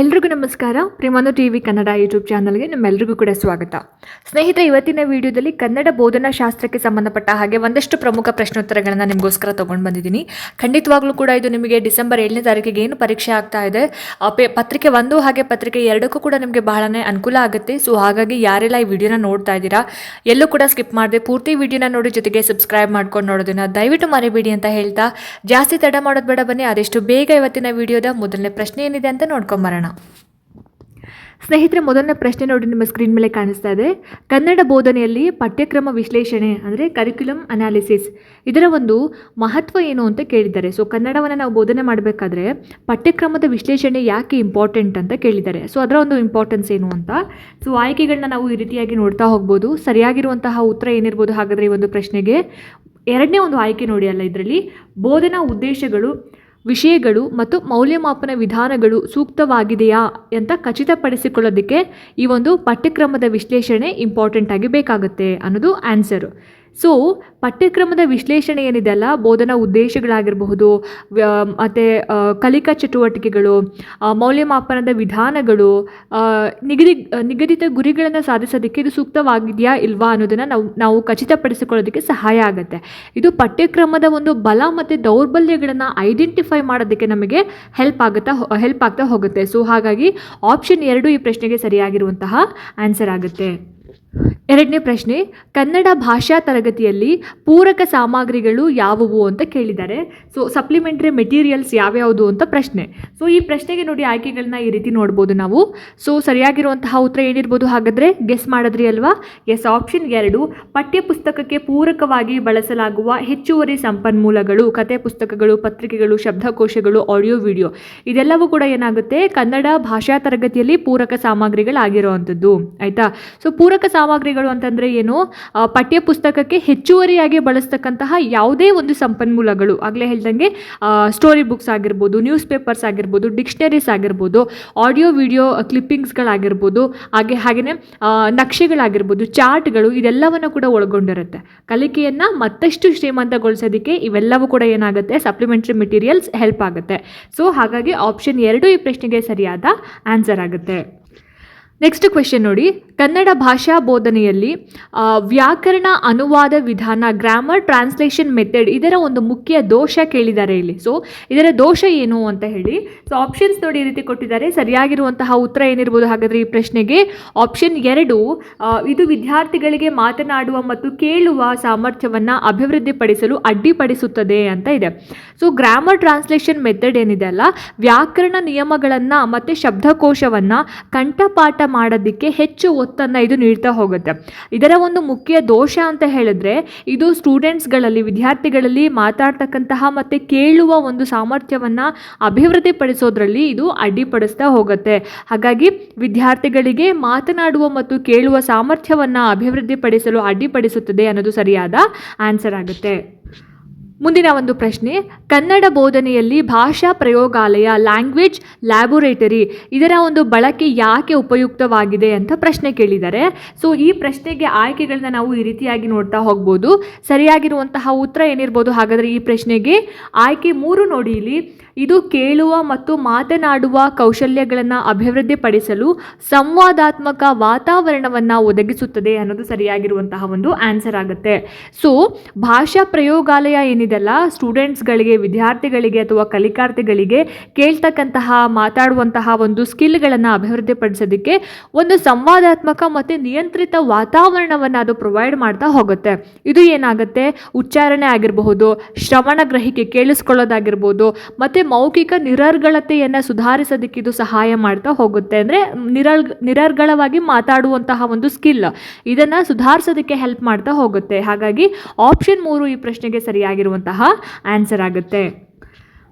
ಎಲ್ರಿಗೂ ನಮಸ್ಕಾರ. Premanu T V Kannada YouTube ಚಾನಲ್ಗೆ ನಿಮ್ಮೆಲ್ರಿಗೂ ಕೂಡ ಸ್ವಾಗತ. ಸ್ನೇಹಿತರೆ, ಇವತ್ತಿನ ವಿಡಿಯೋದಲ್ಲಿ ಕನ್ನಡ ಬೋಧನಾ ಶಾಸ್ತ್ರಕ್ಕೆ ಸಂಬಂಧಪಟ್ಟ ಹಾಗೆ ಒಂದಷ್ಟು ಪ್ರಮುಖ ಪ್ರಶ್ನೋತ್ತರಗಳನ್ನು ನಿಮಗೋಸ್ಕರ ತೊಗೊಂಡು ಬಂದಿದ್ದೀನಿ. ಖಂಡಿತವಾಗ್ಲೂ ಕೂಡ ಇದು ನಿಮಗೆ ಡಿಸೆಂಬರ್ ಏಳನೇ ತಾರೀಕಿಗೆ ಏನು ಪರೀಕ್ಷೆ ಆಗ್ತಾ ಇದೆ ಪತ್ರಿಕೆ ಒಂದು ಹಾಗೆ ಪತ್ರಿಕೆ ಎರಡಕ್ಕೂ ಕೂಡ ನಿಮಗೆ ಬಹಳನೇ ಅನುಕೂಲ ಆಗುತ್ತೆ. ಸೊ ಹಾಗಾಗಿ ಯಾರೆಲ್ಲ ಈ ವಿಡಿಯೋನ ನೋಡ್ತಾ ಇದ್ದೀರಾ, ಎಲ್ಲೂ ಕೂಡ ಸ್ಕಿಪ್ ಮಾಡದೆ ಪೂರ್ತಿ ವಿಡಿಯೋನ ನೋಡಿ ಜೊತೆಗೆ ಸಬ್ಸ್ಕ್ರೈಬ್ ಮಾಡ್ಕೊಂಡು ನೋಡೋದನ್ನು ದಯವಿಟ್ಟು ಮರಿಬೇಡಿ ಅಂತ ಹೇಳ್ತಾ, ಜಾಸ್ತಿ ತಡ ಮಾಡೋದು ಬೇಡ ಬನ್ನಿ, ಆದಷ್ಟು ಬೇಗ ಇವತ್ತಿನ ವಿಡಿಯೋದ ಮೊದಲನೇ ಪ್ರಶ್ನೆ ಏನಿದೆ ಅಂತ ನೋಡ್ಕೊಂಬರೋಣ ಸ್ನೇಹಿತರೆ, ಮೊದಲನೇ ಪ್ರಶ್ನೆ ನೋಡಿ ನಿಮ್ಮ ಸ್ಕ್ರೀನ್ ಮೇಲೆ ಕಾಣಿಸ್ತಾ ಇದೆ. ಕನ್ನಡ ಬೋಧನೆಯಲ್ಲಿ ಪಠ್ಯಕ್ರಮ ವಿಶ್ಲೇಷಣೆ ಅಂದರೆ ಕರಿಕ್ಯುಲಮ್ ಅನಾಲಿಸಿಸ್ ಇದರ ಒಂದು ಮಹತ್ವ ಏನು ಅಂತ ಕೇಳಿದ್ದಾರೆ. ಸೊ ಕನ್ನಡವನ್ನು ನಾವು ಬೋಧನೆ ಮಾಡಬೇಕಾದ್ರೆ ಪಠ್ಯಕ್ರಮದ ವಿಶ್ಲೇಷಣೆ ಯಾಕೆ ಇಂಪಾರ್ಟೆಂಟ್ ಅಂತ ಕೇಳಿದ್ದಾರೆ. ಸೊ ಅದರ ಒಂದು ಇಂಪಾರ್ಟೆನ್ಸ್ ಏನು ಅಂತ. ಸೊ ಆಯ್ಕೆಗಳನ್ನ ನಾವು ಈ ರೀತಿಯಾಗಿ ನೋಡ್ತಾ ಹೋಗ್ಬೋದು. ಸರಿಯಾಗಿರುವಂತಹ ಉತ್ತರ ಏನಿರ್ಬೋದು ಹಾಗಾದರೆ ಈ ಒಂದು ಪ್ರಶ್ನೆಗೆ. ಎರಡನೇ ಒಂದು ಆಯ್ಕೆ ನೋಡಿ ಅಲ್ಲ, ಇದರಲ್ಲಿ ಬೋಧನಾ ಉದ್ದೇಶಗಳು ವಿಷಯಗಳು ಮತ್ತು ಮೌಲ್ಯಮಾಪನ ವಿಧಾನಗಳು ಸೂಕ್ತವಾಗಿದೆಯಾ ಅಂತ ಖಚಿತಪಡಿಸಿಕೊಳ್ಳೋದಕ್ಕೆ ಈ ಒಂದು ಪಠ್ಯಕ್ರಮದ ವಿಶ್ಲೇಷಣೆ ಇಂಪಾರ್ಟೆಂಟ್ ಆಗಿ ಬೇಕಾಗುತ್ತೆ ಅನ್ನೋದು ಆನ್ಸರು ಸೊ ಪಠ್ಯಕ್ರಮದ ವಿಶ್ಲೇಷಣೆ ಏನಿದೆ ಅಲ್ಲ, ಬೋಧನಾ ಉದ್ದೇಶಗಳಾಗಿರಬಹುದು ಮತ್ತು ಕಲಿಕಾ ಚಟುವಟಿಕೆಗಳು ಮೌಲ್ಯಮಾಪನದ ವಿಧಾನಗಳು ನಿಗದಿ, ನಿಗದಿತ ಗುರಿಗಳನ್ನು ಸಾಧಿಸೋದಕ್ಕೆ ಇದು ಸೂಕ್ತವಾಗಿದೆಯಾ ಇಲ್ವಾ ಅನ್ನೋದನ್ನು ನಾವು ನಾವು ಖಚಿತಪಡಿಸಿಕೊಳ್ಳೋದಕ್ಕೆ ಸಹಾಯ ಆಗುತ್ತೆ. ಇದು ಪಠ್ಯಕ್ರಮದ ಒಂದು ಬಲ ಮತ್ತು ದೌರ್ಬಲ್ಯಗಳನ್ನು ಐಡೆಂಟಿಫೈ ಮಾಡೋದಕ್ಕೆ ನಮಗೆ ಹೆಲ್ಪ್ ಆಗುತ್ತಾ, ಹೆಲ್ಪ್ ಆಗ್ತಾ ಹೋಗುತ್ತೆ. ಸೊ ಹಾಗಾಗಿ ಆಪ್ಷನ್ ಎರಡು ಈ ಪ್ರಶ್ನೆಗೆ ಸರಿಯಾಗಿರುವಂತಹ ಆನ್ಸರ್ ಆಗುತ್ತೆ. ಎರಡನೇ ಪ್ರಶ್ನೆ, ಕನ್ನಡ ಭಾಷಾ ತರಗತಿಯಲ್ಲಿ ಪೂರಕ ಸಾಮಗ್ರಿಗಳು ಯಾವುವು ಅಂತ ಕೇಳಿದ್ದಾರೆ. ಸೊ ಸಪ್ಲಿಮೆಂಟ್ರಿ ಮೆಟೀರಿಯಲ್ಸ್ ಯಾವ್ಯಾವುದು ಅಂತ ಪ್ರಶ್ನೆ. ಸೊ ಈ ಪ್ರಶ್ನೆಗೆ ನೋಡಿ ಆಯ್ಕೆಗಳನ್ನ ಈ ರೀತಿ ನೋಡ್ಬೋದು ನಾವು. ಸೊ ಸರಿಯಾಗಿರುವಂತಹ ಉತ್ತರ ಏನಿರ್ಬೋದು ಹಾಗಾದರೆ? ಗೆಸ್ ಮಾಡಿದ್ರಿ ಅಲ್ವಾ? ಎಸ್ ಆಪ್ಷನ್ ಎರಡು, ಪಠ್ಯಪುಸ್ತಕಕ್ಕೆ ಪೂರಕವಾಗಿ ಬಳಸಲಾಗುವ ಹೆಚ್ಚುವರಿ ಸಂಪನ್ಮೂಲಗಳು ಕತೆ ಪುಸ್ತಕಗಳು, ಪತ್ರಿಕೆಗಳು, ಶಬ್ದಕೋಶಗಳು ಆಡಿಯೋ ವಿಡಿಯೋ ಇದೆಲ್ಲವೂ ಕೂಡ ಏನಾಗುತ್ತೆ? ಕನ್ನಡ ಭಾಷಾ ತರಗತಿಯಲ್ಲಿ ಪೂರಕ ಸಾಮಗ್ರಿಗಳಾಗಿರುವಂಥದ್ದು. ಆಯಿತಾ? ಸೊ ಪೂರಕ ಸಾಮಗ್ರಿಗಳು ಅಂತಂದರೆ ಏನು? ಪಠ್ಯಪುಸ್ತಕಕ್ಕೆ ಪಠ್ಯ ಪುಸ್ತಕಕ್ಕೆ ಹೆಚ್ಚುವರಿಯಾಗಿ ಬಳಸ್ತಕ್ಕಂತಹ ಯಾವುದೇ ಒಂದು ಸಂಪನ್ಮೂಲಗಳು. ಆಗಲೇ ಹೇಳ್ದಂಗೆ ಸ್ಟೋರಿ ಬುಕ್ಸ್ ಆಗಿರ್ಬೋದು ನ್ಯೂಸ್ ಪೇಪರ್ಸ್ ಆಗಿರ್ಬೋದು ಡಿಕ್ಷನರೀಸ್ ಆಗಿರ್ಬೋದು ಆಡಿಯೋ ವಿಡಿಯೋ ಕ್ಲಿಪ್ಪಿಂಗ್ಸ್ಗಳಾಗಿರ್ಬೋದು ಹಾಗೆ ಹಾಗೆಯೇ ನಕ್ಷೆಗಳಾಗಿರ್ಬೋದು, ಚಾರ್ಟ್ಗಳು ಇದೆಲ್ಲವನ್ನು ಕೂಡ ಒಳಗೊಂಡಿರುತ್ತೆ. ಕಲಿಕೆಯನ್ನು ಮತ್ತಷ್ಟು ಶ್ರೀಮಂತಗೊಳಿಸೋದಕ್ಕೆ ಇವೆಲ್ಲವೂ ಕೂಡ ಏನಾಗುತ್ತೆ? ಸಪ್ಲಿಮೆಂಟ್ರಿ ಮೆಟೀರಿಯಲ್ಸ್ ಹೆಲ್ಪ್ ಆಗುತ್ತೆ. ಸೊ ಹಾಗಾಗಿ ಆಪ್ಷನ್ ಎರಡು ಈ ಪ್ರಶ್ನೆಗೆ ಸರಿಯಾದ ಆನ್ಸರ್ ಆಗುತ್ತೆ. ನೆಕ್ಸ್ಟ್ ಕ್ವೆಶನ್ ನೋಡಿ. ಕನ್ನಡ ಭಾಷಾ ಬೋಧನೆಯಲ್ಲಿ ವ್ಯಾಕರಣ ಅನುವಾದ ವಿಧಾನ, ಗ್ರಾಮರ್ ಟ್ರಾನ್ಸ್ಲೇಷನ್ ಮೆಥಡ್ ಇದರ ಒಂದು ಮುಖ್ಯ ದೋಷ ಕೇಳಿದ್ದಾರೆ ಇಲ್ಲಿ. ಸೊ ಇದರ ದೋಷ ಏನು ಅಂತ ಹೇಳಿ ಸೊ ಆಪ್ಷನ್ಸ್ ನೋಡಿ ಈ ರೀತಿ ಕೊಟ್ಟಿದ್ದಾರೆ. ಸರಿಯಾಗಿರುವಂತಹ ಉತ್ತರ ಏನಿರ್ಬೋದು ಹಾಗಾದರೆ ಈ ಪ್ರಶ್ನೆಗೆ? ಆಪ್ಷನ್ ಎರಡು ಇದು ವಿದ್ಯಾರ್ಥಿಗಳಿಗೆ ಮಾತನಾಡುವ ಮತ್ತು ಕೇಳುವ ಸಾಮರ್ಥ್ಯವನ್ನು ಅಭಿವೃದ್ಧಿಪಡಿಸಲು ಅಡ್ಡಿಪಡಿಸುತ್ತದೆ ಅಂತ ಇದೆ. ಸೊ ಗ್ರಾಮರ್ ಟ್ರಾನ್ಸ್ಲೇಷನ್ ಮೆಥಡ್ ಏನಿದೆ ಅಲ್ಲ, ವ್ಯಾಕರಣ ನಿಯಮಗಳನ್ನು ಮತ್ತು ಶಬ್ದಕೋಶವನ್ನು ಕಂಠಪಾಠ ಮಾಡೋದಕ್ಕೆ ಹೆಚ್ಚು ಒತ್ತನ್ನು ಇದು ನೀಡ್ತಾ ಹೋಗುತ್ತೆ. ಇದರ ಒಂದು ಮುಖ್ಯ ದೋಷ ಅಂತ ಹೇಳಿದ್ರೆ, ಇದು ಸ್ಟೂಡೆಂಟ್ಸ್ಗಳಲ್ಲಿ, ವಿದ್ಯಾರ್ಥಿಗಳಲ್ಲಿ ಮಾತಾಡ್ತಕ್ಕಂತಹ ಮತ್ತು ಕೇಳುವ ಒಂದು ಸಾಮರ್ಥ್ಯವನ್ನು ಅಭಿವೃದ್ಧಿಪಡಿಸೋದ್ರಲ್ಲಿ ಇದು ಅಡ್ಡಿಪಡಿಸ್ತಾ ಹೋಗುತ್ತೆ. ಹಾಗಾಗಿ ವಿದ್ಯಾರ್ಥಿಗಳಿಗೆ ಮಾತನಾಡುವ ಮತ್ತು ಕೇಳುವ ಸಾಮರ್ಥ್ಯವನ್ನು ಅಭಿವೃದ್ಧಿಪಡಿಸಲು ಅಡ್ಡಿಪಡಿಸುತ್ತದೆ ಅನ್ನೋದು ಸರಿಯಾದ ಆನ್ಸರ್ ಆಗುತ್ತೆ. ಮುಂದಿನ ಒಂದು ಪ್ರಶ್ನೆ, ಕನ್ನಡ ಬೋಧನೆಯಲ್ಲಿ ಭಾಷಾ ಪ್ರಯೋಗಾಲಯ ಲ್ಯಾಂಗ್ವೇಜ್ ಲ್ಯಾಬೊರೇಟರಿ ಇದರ ಒಂದು ಬಳಕೆ ಯಾಕೆ ಉಪಯುಕ್ತವಾಗಿದೆ ಅಂತ ಪ್ರಶ್ನೆ ಕೇಳಿದ್ದಾರೆ ಸೊ ಈ ಪ್ರಶ್ನೆಗೆ ಆಯ್ಕೆಗಳನ್ನ ನಾವು ಈ ರೀತಿಯಾಗಿ ನೋಡ್ತಾ ಹೋಗ್ಬೋದು. ಸರಿಯಾಗಿರುವಂತಹ ಉತ್ತರ ಏನಿರ್ಬೋದು? ಹಾಗಾದರೆ ಈ ಪ್ರಶ್ನೆಗೆ ಆಯ್ಕೆ ಮೂರು ನೋಡಿ ಇಲ್ಲಿ. ಇದು ಕೇಳುವ ಮತ್ತು ಮಾತನಾಡುವ ಕೌಶಲ್ಯಗಳನ್ನು ಅಭಿವೃದ್ಧಿಪಡಿಸಲು ಸಂವಾದಾತ್ಮಕ ವಾತಾವರಣವನ್ನು ಒದಗಿಸುತ್ತದೆ ಅನ್ನೋದು ಸರಿಯಾಗಿರುವಂತಹ ಒಂದು ಆನ್ಸರ್ ಆಗುತ್ತೆ. ಸೊ ಭಾಷಾ ಪ್ರಯೋಗಾಲಯ ಏನಿದೆಲ್ಲ? ಸ್ಟೂಡೆಂಟ್ಸ್ಗಳಿಗೆ, ವಿದ್ಯಾರ್ಥಿಗಳಿಗೆ ಅಥವಾ ಕಲಿಕಾರ್ಥಿಗಳಿಗೆ ಕೇಳ್ತಕ್ಕಂತಹ, ಮಾತಾಡುವಂತಹ ಒಂದು ಸ್ಕಿಲ್ಗಳನ್ನು ಅಭಿವೃದ್ಧಿಪಡಿಸೋದಕ್ಕೆ ಒಂದು ಸಂವಾದಾತ್ಮಕ ಮತ್ತು ನಿಯಂತ್ರಿತ ವಾತಾವರಣವನ್ನು ಅದು ಪ್ರೊವೈಡ್ ಮಾಡ್ತಾ ಹೋಗುತ್ತೆ. ಇದು ಏನಾಗುತ್ತೆ? ಉಚ್ಚಾರಣೆ ಆಗಿರಬಹುದು, ಶ್ರವಣ ಗ್ರಹಿಕೆ ಕೇಳಿಸ್ಕೊಳ್ಳೋದಾಗಿರ್ಬೋದು, ಮತ್ತು ಮೌಖಿಕ ನಿರರ್ಗಳತೆಯನ್ನು ಸುಧಾರಿಸೋದಕ್ಕೆ ಇದು ಸಹಾಯ ಮಾಡ್ತಾ ಹೋಗುತ್ತೆ. ಅಂದರೆ ನಿರರ್ ನಿರರ್ಗಳವಾಗಿ ಮಾತಾಡುವಂತಹ ಒಂದು ಸ್ಕಿಲ್ ಇದನ್ನು ಸುಧಾರಿಸೋದಕ್ಕೆ ಹೆಲ್ಪ್ ಮಾಡ್ತಾ ಹೋಗುತ್ತೆ. ಹಾಗಾಗಿ ಆಪ್ಷನ್ ಮೂರು ಈ ಪ್ರಶ್ನೆಗೆ ಸರಿಯಾಗಿರುವಂತಹ ಆನ್ಸರ್ ಆಗುತ್ತೆ.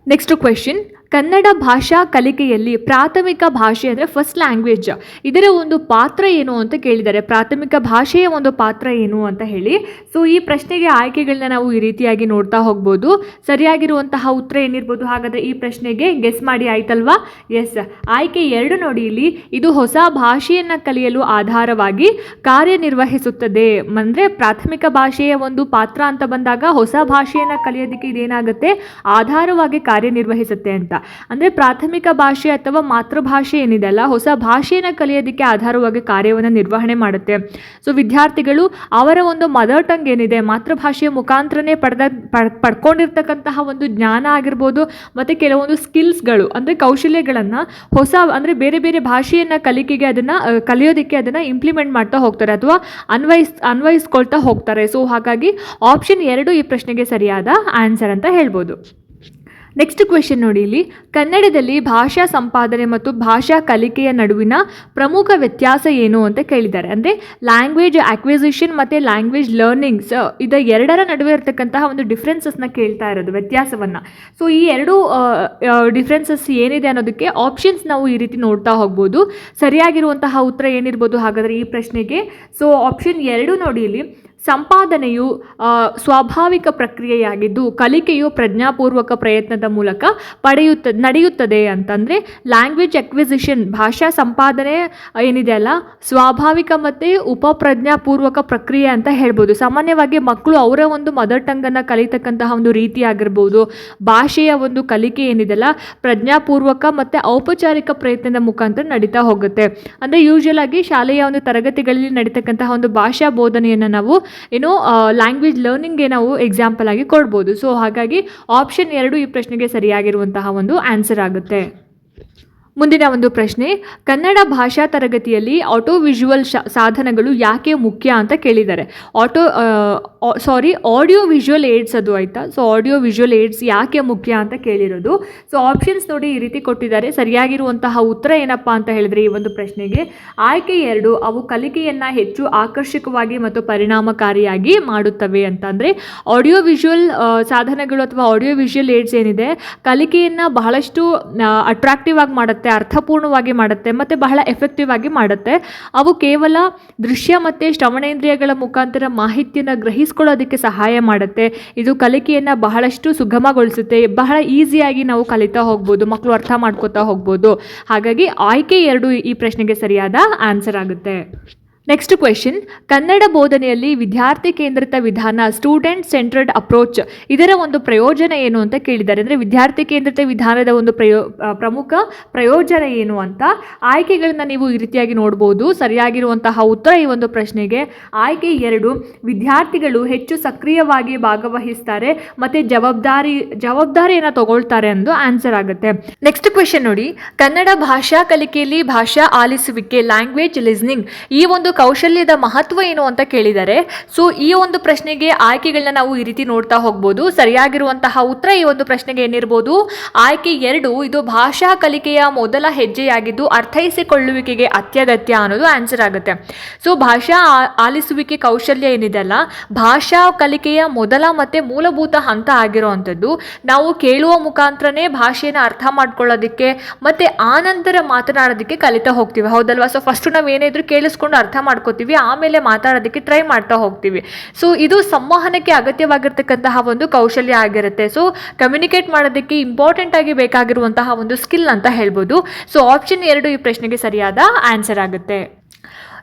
ನೆಕ್ಸ್ಟ್ ಕ್ವೆಶನ್ ಕನ್ನಡ ಭಾಷಾ ಕಲಿಕೆಯಲ್ಲಿ ಪ್ರಾಥಮಿಕ ಭಾಷೆ ಅಂದರೆ ಫಸ್ಟ್ ಲ್ಯಾಂಗ್ವೇಜ್ ಇದರ ಒಂದು ಪಾತ್ರ ಏನು ಅಂತ ಕೇಳಿದ್ದಾರೆ ಪ್ರಾಥಮಿಕ ಭಾಷೆಯ ಒಂದು ಪಾತ್ರ ಏನು ಅಂತ ಹೇಳಿ ಸೊ ಈ ಪ್ರಶ್ನೆಗೆ ಆಯ್ಕೆಗಳನ್ನ ನಾವು ಈ ರೀತಿಯಾಗಿ ನೋಡ್ತಾ ಹೋಗ್ಬೋದು. ಸರಿಯಾಗಿರುವಂತಹ ಉತ್ತರ ಏನಿರ್ಬೋದು? ಹಾಗಾದರೆ ಈ ಪ್ರಶ್ನೆಗೆ ಗೆಸ್ ಮಾಡಿ ಆಯ್ತಲ್ವಾ? ಎಸ್ ಆಯ್ಕೆ ಎರಡು ನೋಡಿ ಇಲ್ಲಿ. ಇದು ಹೊಸ ಭಾಷೆಯನ್ನು ಕಲಿಯಲು ಆಧಾರವಾಗಿ ಕಾರ್ಯನಿರ್ವಹಿಸುತ್ತದೆ. ಅಂದರೆ ಪ್ರಾಥಮಿಕ ಭಾಷೆಯ ಒಂದು ಪಾತ್ರ ಅಂತ ಬಂದಾಗ ಹೊಸ ಭಾಷೆಯನ್ನು ಕಲಿಯೋದಕ್ಕೆ ಇದೇನಾಗುತ್ತೆ? ಆಧಾರವಾಗಿ ಕಾರ್ಯನಿರ್ವಹಿಸುತ್ತೆ ಅಂತ. ಅಂದರೆ ಪ್ರಾಥಮಿಕ ಭಾಷೆ ಅಥವಾ ಮಾತೃಭಾಷೆ ಏನಿದೆ ಅಲ್ಲ, ಹೊಸ ಭಾಷೆಯನ್ನು ಕಲಿಯೋದಕ್ಕೆ ಆಧಾರವಾಗಿ ಕಾರ್ಯವನ್ನು ನಿರ್ವಹಣೆ ಮಾಡುತ್ತೆ. ಸೊ ವಿದ್ಯಾರ್ಥಿಗಳು ಅವರ ಒಂದು ಮದರ್ ಟಂಗ್ ಏನಿದೆ, ಮಾತೃಭಾಷೆಯ ಮುಖಾಂತರನೇ ಪಡೆದ, ಪಡ್, ಪಡ್ಕೊಂಡಿರ್ತಕ್ಕಂತಹ ಒಂದು ಜ್ಞಾನ ಆಗಿರ್ಬೋದು, ಮತ್ತು ಕೆಲವೊಂದು ಸ್ಕಿಲ್ಸ್ಗಳು ಅಂದರೆ ಕೌಶಲ್ಯಗಳನ್ನು ಹೊಸ, ಅಂದರೆ ಬೇರೆ ಬೇರೆ ಭಾಷೆಯನ್ನು ಕಲಿಕೆಗೆ ಅದನ್ನು ಕಲಿಯೋದಕ್ಕೆ ಅದನ್ನು ಇಂಪ್ಲಿಮೆಂಟ್ ಮಾಡ್ತಾ ಹೋಗ್ತಾರೆ ಅಥವಾ ಅನ್ವಯಿಸ್, ಅನ್ವಯಿಸ್ಕೊಳ್ತಾ ಹೋಗ್ತಾರೆ. ಸೊ ಹಾಗಾಗಿ ಆಪ್ಷನ್ ಎರಡು ಈ ಪ್ರಶ್ನೆಗೆ ಸರಿಯಾದ ಆನ್ಸರ್ ಅಂತ ಹೇಳ್ಬೋದು. ನೆಕ್ಸ್ಟ್ ಕ್ವೆಶನ್ ನೋಡಿ ಇಲ್ಲಿ. ಕನ್ನಡದಲ್ಲಿ ಭಾಷಾ ಸಂಪಾದನೆ ಮತ್ತು ಭಾಷಾ ಕಲಿಕೆಯ ನಡುವಿನ ಪ್ರಮುಖ ವ್ಯತ್ಯಾಸ ಏನು ಅಂತ ಕೇಳಿದ್ದಾರೆ. ಅಂದರೆ ಲ್ಯಾಂಗ್ವೇಜ್ ಅಕ್ವಿಸಿಷನ್ ಮತ್ತು ಲ್ಯಾಂಗ್ವೇಜ್ ಲರ್ನಿಂಗ್ಸ್ ಇದು ಎರಡರ ನಡುವೆ ಇರತಕ್ಕಂತಹ ಒಂದು ಡಿಫ್ರೆನ್ಸಸ್ನ ಕೇಳ್ತಾ ಇರೋದು ವ್ಯತ್ಯಾಸವನ್ನು. ಸೊ ಈ ಎರಡು ಡಿಫ್ರೆನ್ಸಸ್ ಏನಿದೆ ಅನ್ನೋದಕ್ಕೆ ಆಪ್ಷನ್ಸ್ ನಾವು ಈ ರೀತಿ ನೋಡ್ತಾ ಹೋಗ್ಬೋದು. ಸರಿಯಾಗಿರುವಂತಹ ಉತ್ತರ ಏನಿರ್ಬೋದು ಹಾಗಾದರೆ ಈ ಪ್ರಶ್ನೆಗೆ. ಸೊ ಆಪ್ಷನ್ ಎರಡು ನೋಡಿ ಇಲ್ಲಿ. ಸಂಪಾದನೆಯು ಸ್ವಾಭಾವಿಕ ಪ್ರಕ್ರಿಯೆಯಾಗಿದ್ದು ಕಲಿಕೆಯು ಪ್ರಜ್ಞಾಪೂರ್ವಕ ಪ್ರಯತ್ನದ ಮೂಲಕ ಪಡೆಯುತ್ತ, ನಡೆಯುತ್ತದೆ ಅಂತಂದರೆ ಲ್ಯಾಂಗ್ವೇಜ್ ಎಕ್ವಿಸಿಷನ್ ಭಾಷಾ ಸಂಪಾದನೆ ಏನಿದೆ ಅಲ್ಲ, ಸ್ವಾಭಾವಿಕ ಮತ್ತು ಉಪಪ್ರಜ್ಞಾಪೂರ್ವಕ ಪ್ರಕ್ರಿಯೆ ಅಂತ ಹೇಳ್ಬೋದು. ಸಾಮಾನ್ಯವಾಗಿ ಮಕ್ಕಳು ಅವರ ಒಂದು ಮದರ್ ಟಂಗನ್ನು ಕಲಿತಕ್ಕಂತಹ ಒಂದು ರೀತಿ ಆಗಿರ್ಬೋದು. ಭಾಷೆಯ ಒಂದು ಕಲಿಕೆ ಏನಿದೆಲ್ಲ ಪ್ರಜ್ಞಾಪೂರ್ವಕ ಮತ್ತು ಔಪಚಾರಿಕ ಪ್ರಯತ್ನದ ಮುಖಾಂತರ ನಡೀತಾ ಹೋಗುತ್ತೆ. ಅಂದರೆ ಯೂಶಲ್ ಆಗಿ ಶಾಲೆಯ ಒಂದು ತರಗತಿಗಳಲ್ಲಿ ನಡೀತಕ್ಕಂತಹ ಒಂದು ಭಾಷಾ ಬೋಧನೆಯನ್ನು ನಾವು ಏನು ಲ್ಯಾಂಗ್ವೇಜ್ ಲರ್ನಿಂಗ್ಗೆ ನಾವು ಎಕ್ಸಾಂಪಲ್ ಆಗಿ ಕೊಡ್ಬೋದು. ಸೊ ಹಾಗಾಗಿ ಆಪ್ಷನ್ ಎರಡು ಈ ಪ್ರಶ್ನೆಗೆ ಸರಿಯಾಗಿರುವಂತಹ ಒಂದು ಆನ್ಸರ್ ಆಗುತ್ತೆ. ಮುಂದಿನ ಒಂದು ಪ್ರಶ್ನೆ, ಕನ್ನಡ ಭಾಷಾ ತರಗತಿಯಲ್ಲಿ ಆಟೋ ವಿಜುವಲ್ ಸಾಧನಗಳು ಯಾಕೆ ಮುಖ್ಯ ಅಂತ ಕೇಳಿದ್ದಾರೆ. Auto sorry audio visual aids ಅದು ಆಯಿತಾ? ಸೊ ಆಡಿಯೋ ವಿಜುವಲ್ ಏಡ್ಸ್ ಯಾಕೆ ಮುಖ್ಯ ಅಂತ ಕೇಳಿರೋದು. ಸೊ ಆಪ್ಷನ್ಸ್ ನೋಡಿ ಈ ರೀತಿ ಕೊಟ್ಟಿದ್ದಾರೆ. ಸರಿಯಾಗಿರುವಂತಹ ಉತ್ತರ ಏನಪ್ಪ ಅಂತ ಹೇಳಿದ್ರೆ ಈ ಒಂದು ಪ್ರಶ್ನೆಗೆ, ಆಯ್ಕೆ ಎರಡು, ಅವು ಕಲಿಕೆಯನ್ನು ಹೆಚ್ಚು ಆಕರ್ಷಕವಾಗಿ ಮತ್ತು ಪರಿಣಾಮಕಾರಿಯಾಗಿ ಮಾಡುತ್ತವೆ ಅಂತಂದರೆ ಆಡಿಯೋ ವಿಜುವಲ್ ಸಾಧನಗಳು ಅಥವಾ ಆಡಿಯೋ ವಿಜುವಲ್ ಏಡ್ಸ್ ಏನಿದೆ, ಕಲಿಕೆಯನ್ನು ಬಹಳಷ್ಟು ಅಟ್ರಾಕ್ಟಿವ್ ಆಗಿ ಮಾಡುತ್ತೆ ಅರ್ಥಪೂರ್ಣವಾಗಿ ಮಾಡುತ್ತೆ, ಮತ್ತು ಬಹಳ ಎಫೆಕ್ಟಿವ್ ಆಗಿ ಮಾಡುತ್ತೆ. ಅವು ಕೇವಲ ದೃಶ್ಯ ಮತ್ತು ಶ್ರವಣೇಂದ್ರಿಯಗಳ ಮುಖಾಂತರ ಮಾಹಿತಿಯನ್ನು ಗ್ರಹಿಸ್ಕೊಳ್ಳೋದಕ್ಕೆ ಸಹಾಯ ಮಾಡುತ್ತೆ. ಇದು ಕಲಿಕೆಯನ್ನು ಬಹಳಷ್ಟು ಸುಗಮಗೊಳಿಸುತ್ತೆ. ಬಹಳ ಈಸಿಯಾಗಿ ನಾವು ಕಲಿತಾ ಹೋಗ್ಬೋದು ಮಕ್ಕಳು ಅರ್ಥ ಮಾಡ್ಕೋತಾ ಹೋಗ್ಬೋದು. ಹಾಗಾಗಿ ಆಯ್ಕೆ ಎರಡು ಈ ಪ್ರಶ್ನೆಗೆ ಸರಿಯಾದ ಆನ್ಸರ್ ಆಗುತ್ತೆ. ನೆಕ್ಸ್ಟ್ ಕ್ವೆಶನ್ ಕನ್ನಡ ಬೋಧನೆಯಲ್ಲಿ ವಿದ್ಯಾರ್ಥಿ ಕೇಂದ್ರಿತ ವಿಧಾನ ಸ್ಟೂಡೆಂಟ್ ಸೆಂಟ್ರಡ್ ಅಪ್ರೋಚ್ ಇದರ ಒಂದು ಪ್ರಯೋಜನ ಏನು ಅಂತ ಕೇಳಿದ್ದಾರೆ. ಅಂದರೆ ವಿದ್ಯಾರ್ಥಿ ಕೇಂದ್ರಿತ ವಿಧಾನದ ಒಂದು ಪ್ರಯೋ ಪ್ರಮುಖ ಪ್ರಯೋಜನ ಏನು ಅಂತ ಆಯ್ಕೆಗಳನ್ನು ನೀವು ಈ ರೀತಿಯಾಗಿ ನೋಡ್ಬೋದು. ಸರಿಯಾಗಿರುವಂತಹ ಉತ್ತರ ಈ ಒಂದು ಪ್ರಶ್ನೆಗೆ. ಆಯ್ಕೆ ಎರಡು. ವಿದ್ಯಾರ್ಥಿಗಳು ಹೆಚ್ಚು ಸಕ್ರಿಯವಾಗಿ ಭಾಗವಹಿಸ್ತಾರೆ ಮತ್ತು ಜವಾಬ್ದಾರಿ, ಜವಾಬ್ದಾರಿಯನ್ನು ತಗೊಳ್ತಾರೆ ಅಂದು ಆನ್ಸರ್ ಆಗುತ್ತೆ. ನೆಕ್ಸ್ಟ್ ಕ್ವೆಶನ್ ನೋಡಿ. ಕನ್ನಡ ಭಾಷಾ ಕಲಿಕೆಯಲ್ಲಿ ಭಾಷಾ ಆಲಿಸುವಿಕೆ ಲ್ಯಾಂಗ್ವೇಜ್ ಲಿಸ್ನಿಂಗ್ ಈ ಒಂದು ಕೌಶಲ್ಯದ ಮಹತ್ವ ಏನು ಅಂತ ಕೇಳಿದ್ದಾರೆ ಸೊ ಈ ಒಂದು ಪ್ರಶ್ನೆಗೆ ಆಯ್ಕೆಗಳನ್ನ ನಾವು ಈ ರೀತಿ ನೋಡ್ತಾ ಹೋಗ್ಬೋದು. ಸರಿಯಾಗಿರುವಂತಹ ಉತ್ತರ ಈ ಒಂದು ಪ್ರಶ್ನೆಗೆ ಏನಿರ್ಬೋದು, ಆಯ್ಕೆ ಎರಡು ಇದು ಭಾಷಾ ಕಲಿಕೆಯ ಮೊದಲ ಹೆಜ್ಜೆಯಾಗಿದ್ದು ಅರ್ಥೈಸಿಕೊಳ್ಳುವಿಕೆಗೆ ಅತ್ಯಗತ್ಯ ಅನ್ನೋದು ಆನ್ಸರ್ ಆಗುತ್ತೆ. ಸೊ ಭಾಷಾ ಆಲಿಸುವಿಕೆ ಕೌಶಲ್ಯ ಏನಿದೆಲ್ಲ ಭಾಷಾ ಕಲಿಕೆಯ ಮೊದಲ ಮತ್ತೆ ಮೂಲಭೂತ ಹಂತ ಆಗಿರುವಂಥದ್ದು. ನಾವು ಕೇಳುವ ಮುಖಾಂತರನೇ ಭಾಷೆಯನ್ನು ಅರ್ಥ ಮಾಡ್ಕೊಳ್ಳೋದಕ್ಕೆ ಮತ್ತೆ ಆನಂತರ ಮಾತನಾಡೋದಕ್ಕೆ ಕಲಿತಾ ಹೋಗ್ತೀವಿ. ಹೌದಲ್ವಾ? ಸೊ ಫಸ್ಟು ನಾವು ಏನೇ ಇದ್ರೂ ಕೇಳಿಸ್ಕೊಂಡು ಅರ್ಥ ಮಾಡ್ಕೋತೀವಿ, ಆಮೇಲೆ ಮಾತಾಡೋದಕ್ಕೆ ಟ್ರೈ ಮಾಡ್ತಾ ಹೋಗ್ತೀವಿ. ಸೊ ಇದು ಸಂವಹನಕ್ಕೆ ಅಗತ್ಯವಾಗಿರ್ತಕ್ಕಂತಹ ಒಂದು ಕೌಶಲ್ಯ ಆಗಿರುತ್ತೆ. ಸೊ ಕಮ್ಯುನಿಕೇಟ್ ಮಾಡೋದಕ್ಕೆ ಇಂಪಾರ್ಟೆಂಟ್ ಆಗಿ ಬೇಕಾಗಿರುವಂತಹ ಒಂದು ಸ್ಕಿಲ್ ಅಂತ ಹೇಳ್ಬೋದು. ಸೊ ಆಪ್ಷನ್ ಎರಡು ಈ ಪ್ರಶ್ನೆಗೆ ಸರಿಯಾದ ಆನ್ಸರ್ ಆಗುತ್ತೆ.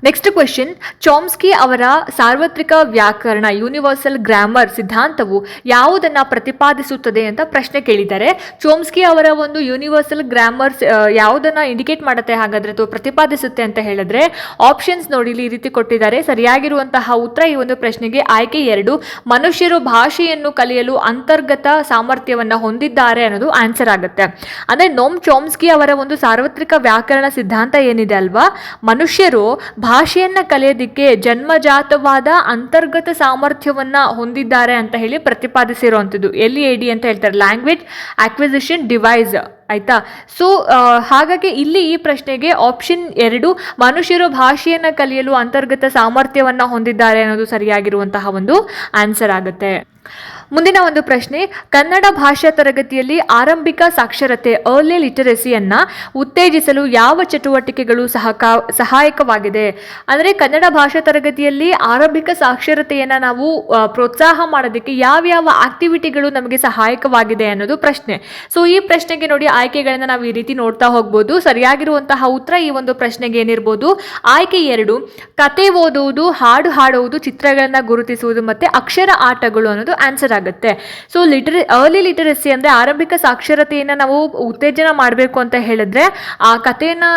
ನೆಕ್ಸ್ಟ್ ಕ್ವೆಶನ್ ಚಾಮ್ಸ್ಕಿ ಅವರ ಸಾರ್ವತ್ರಿಕ ವ್ಯಾಕರಣ ಯೂನಿವರ್ಸಲ್ ಗ್ರಾಮರ್ ಸಿದ್ಧಾಂತವು ಯಾವುದನ್ನು ಪ್ರತಿಪಾದಿಸುತ್ತದೆ ಅಂತ ಪ್ರಶ್ನೆ ಕೇಳಿದ್ದಾರೆ. ಚೋಮ್ಸ್ಕಿ ಅವರ ಒಂದು ಯೂನಿವರ್ಸಲ್ ಗ್ರಾಮರ್ ಯಾವುದನ್ನು ಇಂಡಿಕೇಟ್ ಮಾಡುತ್ತೆ ಹಾಗಾದರೆ ಅಥವಾ ಪ್ರತಿಪಾದಿಸುತ್ತೆ ಅಂತ ಹೇಳಿದ್ರೆ ಆಪ್ಷನ್ಸ್ ನೋಡಿ ಇಲ್ಲಿ ಈ ರೀತಿ ಕೊಟ್ಟಿದ್ದಾರೆ. ಸರಿಯಾಗಿರುವಂತಹ ಉತ್ತರ ಈ ಒಂದು ಪ್ರಶ್ನೆಗೆ ಆಯ್ಕೆ ಎರಡು. ಮನುಷ್ಯರು ಭಾಷೆಯನ್ನು ಕಲಿಯಲು ಅಂತರ್ಗತ ಸಾಮರ್ಥ್ಯವನ್ನು ಹೊಂದಿದ್ದಾರೆ ಅನ್ನೋದು ಆನ್ಸರ್ ಆಗುತ್ತೆ. ಅಂದರೆ ನೋಮ್ ಚೋಮ್ಸ್ಕಿ ಅವರ ಒಂದು ಸಾರ್ವತ್ರಿಕ ವ್ಯಾಕರಣ ಸಿದ್ಧಾಂತ ಏನಿದೆ ಅಲ್ವಾ? ಮನುಷ್ಯರು ಭಾಷೆಯನ್ನ ಕಲಿಯೋದಕ್ಕೆ ಜನ್ಮಜಾತವಾದ ಅಂತರ್ಗತ ಸಾಮರ್ಥ್ಯವನ್ನ ಹೊಂದಿದ್ದಾರೆ ಅಂತ ಹೇಳಿ ಪ್ರತಿಪಾದಿಸಿರುವಂಥದ್ದು. ಎಲ್ಲಿ ಎ ಅಂತ ಹೇಳ್ತಾರೆ. ಲ್ಯಾಂಗ್ವೇಜ್ ಆಕ್ವಿಸಿಷನ್ ಡಿವೈಸ್ ಆಯ್ತಾ? ಸೊ ಹಾಗಾಗಿ ಇಲ್ಲಿ ಈ ಪ್ರಶ್ನೆಗೆ ಆಪ್ಷನ್ ಎರಡು, ಮನುಷ್ಯರು ಭಾಷೆಯನ್ನು ಕಲಿಯಲು ಅಂತರ್ಗತ ಸಾಮರ್ಥ್ಯವನ್ನು ಹೊಂದಿದ್ದಾರೆ ಅನ್ನೋದು ಸರಿಯಾಗಿರುವಂತಹ ಒಂದು ಆನ್ಸರ್ ಆಗುತ್ತೆ. ಮುಂದಿನ ಒಂದು ಪ್ರಶ್ನೆ, ಕನ್ನಡ ಭಾಷಾ ತರಗತಿಯಲ್ಲಿ ಆರಂಭಿಕ ಸಾಕ್ಷರತೆ ಅರ್ಲಿ ಲಿಟರಸಿಯನ್ನು ಉತ್ತೇಜಿಸಲು ಯಾವ ಚಟುವಟಿಕೆಗಳು ಸಹಕ, ಸಹಾಯಕವಾಗಿದೆ? ಅಂದರೆ ಕನ್ನಡ ಭಾಷಾ ತರಗತಿಯಲ್ಲಿ ಆರಂಭಿಕ ಸಾಕ್ಷರತೆಯನ್ನು ನಾವು ಪ್ರೋತ್ಸಾಹ ಮಾಡೋದಕ್ಕೆ ಯಾವ್ಯಾವ ಆಕ್ಟಿವಿಟಿಗಳು ನಮಗೆ ಸಹಾಯಕವಾಗಿದೆ ಅನ್ನೋದು ಪ್ರಶ್ನೆ. ಸೊ ಈ ಪ್ರಶ್ನೆಗೆ ನೋಡಿ ಆಯ್ಕೆಗಳನ್ನು ನಾವು ಈ ರೀತಿ ನೋಡ್ತಾ ಹೋಗ್ಬೋದು. ಸರಿಯಾಗಿರುವಂತಹ ಉತ್ತರ ಈ ಒಂದು ಪ್ರಶ್ನೆಗೆ ಏನಿರ್ಬೋದು, ಆಯ್ಕೆ ಎರಡು, ಕತೆ ಓದುವುದು, ಹಾಡು ಹಾಡುವುದು ಚಿತ್ರಗಳನ್ನು ಗುರುತಿಸುವುದು ಮತ್ತು ಅಕ್ಷರ ಆಟಗಳು ಅನ್ನೋದು ಆನ್ಸರ್ ಆಗುತ್ತೆ. ಸೊ ಲಿಟರ್ ಅರ್ಲಿ ಲಿಟರಸಿ ಅಂದರೆ ಆರಂಭಿಕ ಸಾಕ್ಷರತೆಯನ್ನು ನಾವು ಉತ್ತೇಜನ ಮಾಡಬೇಕು ಅಂತ ಹೇಳಿದ್ರೆ, ಆ ಕಥೆಯನ್ನು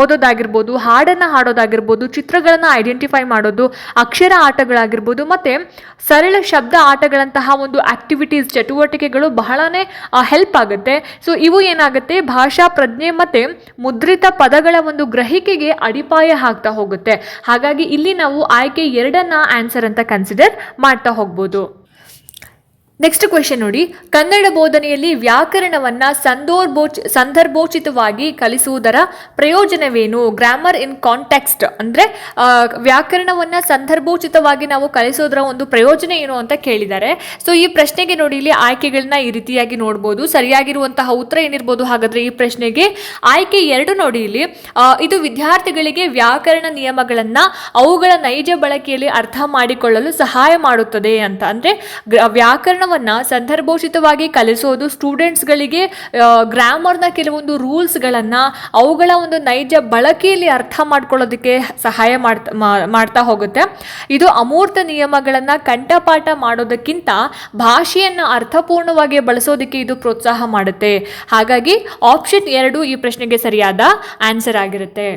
ಓದೋದಾಗಿರ್ಬೋದು, ಹಾಡನ್ನು ಹಾಡೋದಾಗಿರ್ಬೋದು, ಚಿತ್ರಗಳನ್ನು ಐಡೆಂಟಿಫೈ ಮಾಡೋದು, ಅಕ್ಷರ ಆಟಗಳಾಗಿರ್ಬೋದು, ಮತ್ತು ಸರಳ ಶಬ್ದ ಆಟಗಳಂತಹ ಒಂದು ಆಕ್ಟಿವಿಟೀಸ್ ಚಟುವಟಿಕೆಗಳು ಬಹಳನೇ ಹೆಲ್ಪ್ ಆಗುತ್ತೆ. ಸೊ ಇವು ಏನಾಗುತ್ತೆ? ಭಾಷಾ ಪ್ರಜ್ಞೆ ಮತ್ತು ಮುದ್ರಿತ ಪದಗಳ ಒಂದು ಗ್ರಹಿಕೆಗೆ ಅಡಿಪಾಯ ಹಾಕ್ತಾ ಹೋಗುತ್ತೆ. ಹಾಗಾಗಿ ಇಲ್ಲಿ ನಾವು ಆಯ್ಕೆ ಎರಡನ್ನ ಆನ್ಸರ್ ಅಂತ ಕನ್ಸಿಡರ್ ಮಾಡ್ತಾ ಹೋಗ್ಬೋದು. ನೆಕ್ಸ್ಟ್ ಕ್ವೆಶನ್ ನೋಡಿ. ಕನ್ನಡ ಬೋಧನೆಯಲ್ಲಿ ವ್ಯಾಕರಣವನ್ನ ಸಂದರ್ಭೋಚ ಸಂದರ್ಭೋಚಿತವಾಗಿ ಕಲಿಸುವುದರ ಪ್ರಯೋಜನವೇನು? ಗ್ರಾಮರ್ ಇನ್ ಕಾಂಟೆಕ್ಸ್ಟ್ ಅಂದ್ರೆ ವ್ಯಾಕರಣವನ್ನ ಸಂದರ್ಭೋಚಿತವಾಗಿ ನಾವು ಕಲಿಸೋದರ ಒಂದು ಪ್ರಯೋಜನ ಏನು ಅಂತ ಕೇಳಿದ್ದಾರೆ. ಸೊ ಈ ಪ್ರಶ್ನೆಗೆ ನೋಡಿ, ಇಲ್ಲಿ ಆಯ್ಕೆಗಳನ್ನ ಈ ರೀತಿಯಾಗಿ ನೋಡ್ಬೋದು. ಸರಿಯಾಗಿರುವಂತಹ ಉತ್ತರ ಏನಿರ್ಬೋದು? ಹಾಗಾದ್ರೆ ಈ ಪ್ರಶ್ನೆಗೆ ಆಯ್ಕೆ ಎರಡು ನೋಡಿ ಇಲ್ಲಿ. ಇದು ವಿದ್ಯಾರ್ಥಿಗಳಿಗೆ ವ್ಯಾಕರಣ ನಿಯಮಗಳನ್ನ ಅವುಗಳ ನೈಜ ಬಳಕೆಯಲ್ಲಿ ಅರ್ಥ ಮಾಡಿಕೊಳ್ಳಲು ಸಹಾಯ ಮಾಡುತ್ತದೆ ಅಂತ. ಅಂದ್ರೆ, ಗ್ರ- ವ್ಯಾಕರಣವನ್ನ ಸಂದರ್ಭೋಚಿತವಾಗಿ ಕಲಿಸೋದು ಸ್ಟೂಡೆಂಟ್ಸ್ಗಳಿಗೆ ಗ್ರಾಮರ್ನ ಕೆಲವೊಂದು ರೂಲ್ಸ್ಗಳನ್ನು ಅವುಗಳ ಒಂದು ನೈಜ ಬಳಕೆಯಲ್ಲಿ ಅರ್ಥ ಮಾಡ್ಕೊಳ್ಳೋದಕ್ಕೆ ಸಹಾಯ ಮಾಡ್ತಾ ಮಾಡ್ತಾ ಹೋಗುತ್ತೆ. ಇದು ಅಮೂರ್ತ ನಿಯಮಗಳನ್ನು ಕಂಠಪಾಠ ಮಾಡೋದಕ್ಕಿಂತ ಭಾಷೆಯನ್ನ ಅರ್ಥಪೂರ್ಣವಾಗಿ ಬಳಸೋದಕ್ಕೆ ಇದು ಪ್ರೋತ್ಸಾಹ ಮಾಡುತ್ತೆ. ಹಾಗಾಗಿ ಆಪ್ಷನ್ ಎರಡು ಈ ಪ್ರಶ್ನೆಗೆ ಸರಿಯಾದ ಆನ್ಸರ್ ಆಗಿರುತ್ತೆ.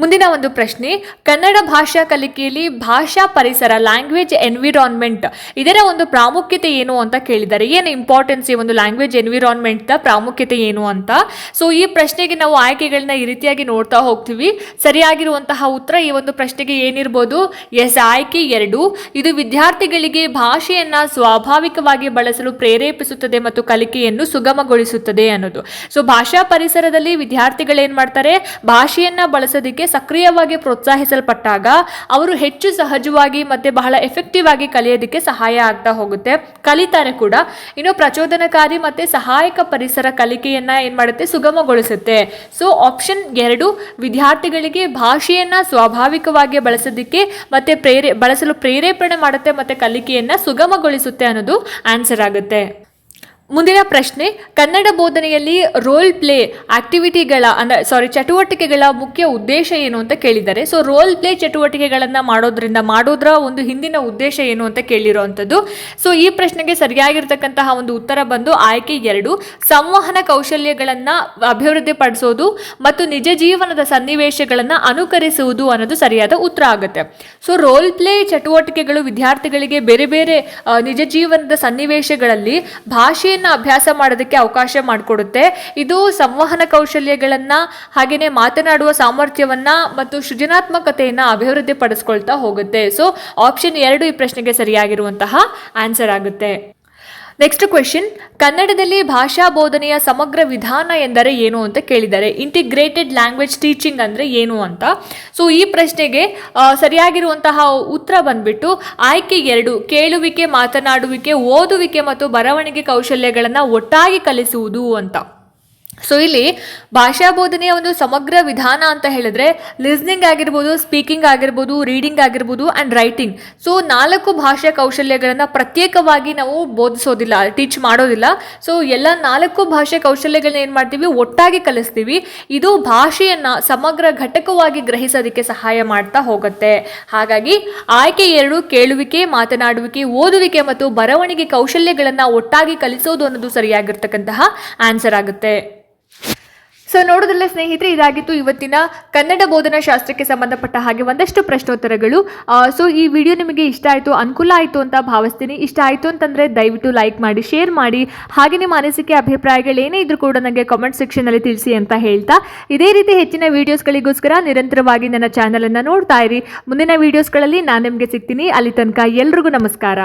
ಮುಂದಿನ ಒಂದು ಪ್ರಶ್ನೆ, ಕನ್ನಡ ಭಾಷಾ ಕಲಿಕೆಯಲ್ಲಿ ಭಾಷಾ ಪರಿಸರ ಲ್ಯಾಂಗ್ವೇಜ್ ಎನ್ವಿರಾನ್ಮೆಂಟ್ ಇದರ ಒಂದು ಪ್ರಾಮುಖ್ಯತೆ ಏನು ಅಂತ ಕೇಳಿದ್ದಾರೆ ಏನು ಇಂಪಾರ್ಟೆನ್ಸ್ ಈ ಒಂದು ಲ್ಯಾಂಗ್ವೇಜ್ ಎನ್ವಿರಾನ್ಮೆಂಟ್ ಪ್ರಾಮುಖ್ಯತೆ ಏನು ಅಂತ? ಸೊ ಈ ಪ್ರಶ್ನೆಗೆ ನಾವು ಆಯ್ಕೆಗಳನ್ನ ಈ ರೀತಿಯಾಗಿ ನೋಡ್ತಾ ಹೋಗ್ತೀವಿ. ಸರಿಯಾಗಿರುವಂತಹ ಉತ್ತರ ಈ ಒಂದು ಪ್ರಶ್ನೆಗೆ ಏನಿರ್ಬೋದು? ಎಸ್ ಆಯ್ಕೆ ಎರಡು. ಇದು ವಿದ್ಯಾರ್ಥಿಗಳಿಗೆ ಭಾಷೆಯನ್ನ ಸ್ವಾಭಾವಿಕವಾಗಿ ಬಳಸಲು ಪ್ರೇರೇಪಿಸುತ್ತದೆ ಮತ್ತು ಕಲಿಕೆಯನ್ನು ಸುಗಮಗೊಳಿಸುತ್ತದೆ ಅನ್ನೋದು. ಸೊ ಭಾಷಾ ಪರಿಸರದಲ್ಲಿ ವಿದ್ಯಾರ್ಥಿಗಳು ಏನ್ ಮಾಡ್ತಾರೆ? ಭಾಷೆಯನ್ನ ಬಳಸೋದಕ್ಕೆ ಸಕ್ರಿಯವಾಗಿ ಪ್ರೋತ್ಸಾಹಿಸಲ್ಪಟ್ಟಾಗ ಅವರು ಹೆಚ್ಚು ಸಹಜವಾಗಿ ಮತ್ತೆ ಬಹಳ ಎಫೆಕ್ಟಿವ್ ಆಗಿ ಕಲಿಯೋದಕ್ಕೆ ಸಹಾಯ ಆಗ್ತಾ ಹೋಗುತ್ತೆ. ಕಲಿತಾರೆ ಕೂಡ. ಇನ್ನು ಪ್ರಚೋದನಕಾರಿ ಮತ್ತೆ ಸಹಾಯಕ ಪರಿಸರ ಕಲಿಕೆಯನ್ನ ಏನ್ ಮಾಡುತ್ತೆ? ಸುಗಮಗೊಳಿಸುತ್ತೆ. ಸೊ ಆಪ್ಷನ್ ಎರಡು, ವಿದ್ಯಾರ್ಥಿಗಳಿಗೆ ಭಾಷೆಯನ್ನ ಸ್ವಾಭಾವಿಕವಾಗಿ ಬಳಸೋದಕ್ಕೆ ಮತ್ತೆ ಪ್ರೇರೇ, ಬಳಸಲು ಪ್ರೇರೇಪಣೆ ಮಾಡುತ್ತೆ ಮತ್ತೆ ಕಲಿಕೆಯನ್ನ ಸುಗಮಗೊಳಿಸುತ್ತೆ ಅನ್ನೋದು ಆನ್ಸರ್ ಆಗುತ್ತೆ. ಮುಂದಿನ ಪ್ರಶ್ನೆ, ಕನ್ನಡ ಬೋಧನೆಯಲ್ಲಿ ರೋಲ್ ಪ್ಲೇ ಆಕ್ಟಿವಿಟಿಗಳ ಅಂದರೆ ಸಾರಿ ಚಟುವಟಿಕೆಗಳ ಮುಖ್ಯ ಉದ್ದೇಶ ಏನು ಅಂತ ಕೇಳಿದ್ದಾರೆ. ಸೊ ರೋಲ್ ಪ್ಲೇ ಚಟುವಟಿಕೆಗಳನ್ನು ಮಾಡೋದ್ರಿಂದ ಮಾಡೋದ್ರ ಒಂದು ಹಿಂದಿನ ಉದ್ದೇಶ ಏನು ಅಂತ ಕೇಳಿರುವಂಥದ್ದು ಸೊ ಈ ಪ್ರಶ್ನೆಗೆ ಸರಿಯಾಗಿರ್ತಕ್ಕಂತಹ ಒಂದು ಉತ್ತರ ಬಂದು ಆಯ್ಕೆ ಎರಡು, ಸಂವಹನ ಕೌಶಲ್ಯಗಳನ್ನು ಅಭಿವೃದ್ಧಿಪಡಿಸೋದು ಮತ್ತು ನಿಜ ಜೀವನದ ಸನ್ನಿವೇಶಗಳನ್ನು ಅನುಕರಿಸುವುದು ಅನ್ನೋದು ಸರಿಯಾದ ಉತ್ತರ ಆಗುತ್ತೆ. ಸೊ ರೋಲ್ ಪ್ಲೇ ಚಟುವಟಿಕೆಗಳು ವಿದ್ಯಾರ್ಥಿಗಳಿಗೆ ಬೇರೆ ಬೇರೆ ನಿಜ ಜೀವನದ ಸನ್ನಿವೇಶಗಳಲ್ಲಿ ಭಾಷೆಯನ್ನು ಅಭ್ಯಾಸ ಮಾಡೋದಕ್ಕೆ ಅವಕಾಶ ಮಾಡಿಕೊಡುತ್ತೆ. ಇದು ಸಂವಹನ ಕೌಶಲ್ಯಗಳನ್ನ ಹಾಗೇನೆ ಮಾತನಾಡುವ ಸಾಮರ್ಥ್ಯವನ್ನ ಮತ್ತು ಸೃಜನಾತ್ಮಕತೆಯನ್ನ ಅಭಿವೃದ್ಧಿ ಪಡಿಸ್ಕೊಳ್ತಾ ಹೋಗುತ್ತೆ. ಸೊ ಆಪ್ಷನ್ ಎರಡು ಈ ಪ್ರಶ್ನೆಗೆ ಸರಿಯಾಗಿರುವಂತಹ ಆನ್ಸರ್ ಆಗುತ್ತೆ. ನೆಕ್ಸ್ಟ್ ಕ್ವೆಶನ್ ಕನ್ನಡದಲ್ಲಿ ಭಾಷಾ ಬೋಧನೆಯ ಸಮಗ್ರ ವಿಧಾನ ಎಂದರೆ ಏನು ಅಂತ ಕೇಳಿದ್ದಾರೆ. ಇಂಟಿಗ್ರೇಟೆಡ್ ಲ್ಯಾಂಗ್ವೇಜ್ ಟೀಚಿಂಗ್ ಅಂದರೆ ಏನು ಅಂತ. ಸೊ ಈ ಪ್ರಶ್ನೆಗೆ ಸರಿಯಾಗಿರುವಂತಹ ಉತ್ತರ ಬಂದ್ಬಿಟ್ಟು, ಆಯ್ಕೆ ಎರಡು, ಕೇಳುವಿಕೆ, ಮಾತನಾಡುವಿಕೆ, ಓದುವಿಕೆ ಮತ್ತು ಬರವಣಿಗೆ ಕೌಶಲ್ಯಗಳನ್ನು ಒಟ್ಟಾಗಿ ಕಲಿಸುವುದು ಅಂತ. ಸೊ ಇಲ್ಲಿ ಭಾಷಾ ಬೋಧನೆಯ ಒಂದು ಸಮಗ್ರ ವಿಧಾನ ಅಂತ ಹೇಳಿದ್ರೆ ಲಿಸ್ನಿಂಗ್ ಆಗಿರ್ಬೋದು ಸ್ಪೀಕಿಂಗ್ ಆಗಿರ್ಬೋದು ರೀಡಿಂಗ್ ಆಗಿರ್ಬೋದು ಆ್ಯಂಡ್ ರೈಟಿಂಗ್ ಸೊ ನಾಲ್ಕು ಭಾಷಾ ಕೌಶಲ್ಯಗಳನ್ನು ಪ್ರತ್ಯೇಕವಾಗಿ ನಾವು ಬೋಧಿಸೋದಿಲ್ಲ ಟೀಚ್ ಮಾಡೋದಿಲ್ಲ. ಸೊ ಎಲ್ಲ ನಾಲ್ಕು ಭಾಷೆ ಕೌಶಲ್ಯಗಳನ್ನ ಏನು ಮಾಡ್ತೀವಿ? ಒಟ್ಟಾಗಿ ಕಲಿಸ್ತೀವಿ. ಇದು ಭಾಷೆಯನ್ನು ಸಮಗ್ರ ಘಟಕವಾಗಿ ಗ್ರಹಿಸೋದಕ್ಕೆ ಸಹಾಯ ಮಾಡ್ತಾ ಹೋಗುತ್ತೆ. ಹಾಗಾಗಿ ಆಯ್ಕೆ ಎರಡು, ಕೇಳುವಿಕೆ, ಮಾತನಾಡುವಿಕೆ, ಓದುವಿಕೆ ಮತ್ತು ಬರವಣಿಗೆ ಕೌಶಲ್ಯಗಳನ್ನು ಒಟ್ಟಾಗಿ ಕಲಿಸೋದು ಅನ್ನೋದು ಸರಿಯಾಗಿರ್ತಕ್ಕಂತಹ ಆನ್ಸರ್ ಆಗುತ್ತೆ. ಸೊ ನೋಡೋದಲ್ಲ ಸ್ನೇಹಿತರೆ, ಇದಾಗಿತ್ತು ಇವತ್ತಿನ ಕನ್ನಡ ಬೋಧನಾ ಶಾಸ್ತ್ರಕ್ಕೆ ಸಂಬಂಧಪಟ್ಟ ಹಾಗೆ ಒಂದಷ್ಟು ಪ್ರಶ್ನೋತ್ತರಗಳು. ಸೊ ಈ ವಿಡಿಯೋ ನಿಮಗೆ ಇಷ್ಟ ಆಯಿತು, ಅನುಕೂಲ ಆಯಿತು ಅಂತ ಭಾವಿಸ್ತೀನಿ. ಇಷ್ಟ ಆಯಿತು ಅಂತಂದರೆ ದಯವಿಟ್ಟು ಲೈಕ್ ಮಾಡಿ, ಶೇರ್ ಮಾಡಿ. ಹಾಗೆ ನಿಮ್ಮ ಅನಿಸಿಕೆ, ಅಭಿಪ್ರಾಯಗಳು ಏನೇ ಇದ್ರೂ ಕೂಡ ನನಗೆ ಕಾಮೆಂಟ್ ಸೆಕ್ಷನಲ್ಲಿ ತಿಳಿಸಿ ಅಂತ ಹೇಳ್ತಾ. ಇದೇ ರೀತಿ ಹೆಚ್ಚಿನ ವೀಡಿಯೋಸ್ಗಳಿಗೋಸ್ಕರ ನಿರಂತರವಾಗಿ ನನ್ನ ಚಾನಲನ್ನು ನೋಡ್ತಾ ಇರಿ. ಮುಂದಿನ ವೀಡಿಯೋಸ್ಗಳಲ್ಲಿ ನಾನು ನಿಮಗೆ ಸಿಗ್ತೀನಿ. ಅಲ್ಲಿ ತನಕ ಎಲ್ರಿಗೂ ನಮಸ್ಕಾರ.